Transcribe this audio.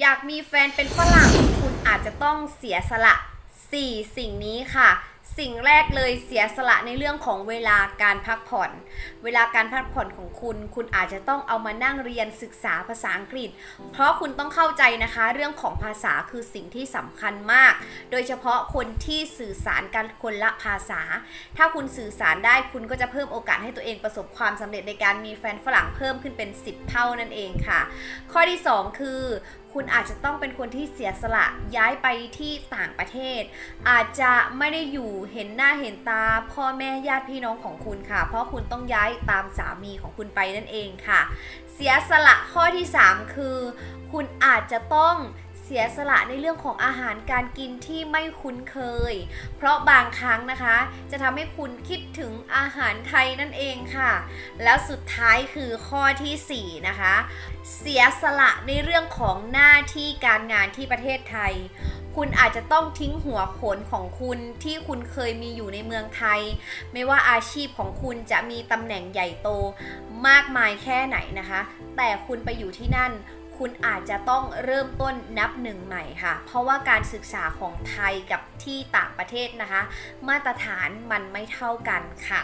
อยากมีแฟนเป็นฝรั่ง คุณอาจจะต้องเสียสละ 4 สิ่งนี้ค่ะสิ่งแรกเลยเสียสละในเรื่องของเวลาการพักผ่อน เวลาการพักผ่อนของคุณ คุณอาจจะต้องเอามานั่งเรียนศึกษาภาษาอังกฤษ เพราะคุณต้องเข้าใจนะคะ เรื่องของภาษาคือสิ่งที่สำคัญมาก โดยเฉพาะคนที่สื่อสารกันคนละภาษา ถ้าคุณสื่อสารได้คุณก็จะเพิ่มโอกาสให้ตัวเองประสบความสำเร็จในการมีแฟนฝรั่งเพิ่มขึ้นเป็น 10 เท่านั่นเองค่ะ ข้อที่ 2 คือคุณอาจจะต้องเป็นคนที่เสียสละย้ายไปที่ต่างประเทศ อาจจะไม่ได้อยู่เห็นหน้าเห็นตาพ่อแม่ญาติพี่น้องของคุณค่ะ เพราะคุณต้องย้ายตามสามีของคุณไปนั่นเองค่ะ เสียสละข้อที่ 3 คือ คุณอาจจะต้อง เสียสละในเรื่องของอาหารการกินที่ไม่คุ้นเคย เพราะบางครั้งนะคะ จะทำให้คุณคิดถึงอาหารไทยนั่นเองค่ะ แล้วสุดท้ายคือข้อทีสี่ 4 นะคะ เสียสละในเรื่องของหน้าที่การงานที่ประเทศไทยคุณอาจจะต้องทิ้งหัวโขนของคุณที่คุณเคยมีอยู่ในเมืองไทย ไม่ว่าอาชีพของคุณจะมีตำแหน่งใหญ่โตมากมายแค่ไหนนะคะ แต่คุณไปอยู่ที่นั่น คุณอาจจะต้องเริ่มต้นนับหนึ่งใหม่ค่ะ เพราะว่าการศึกษาของไทยกับที่ต่างประเทศนะคะ มาตรฐานมันไม่เท่ากันค่ะ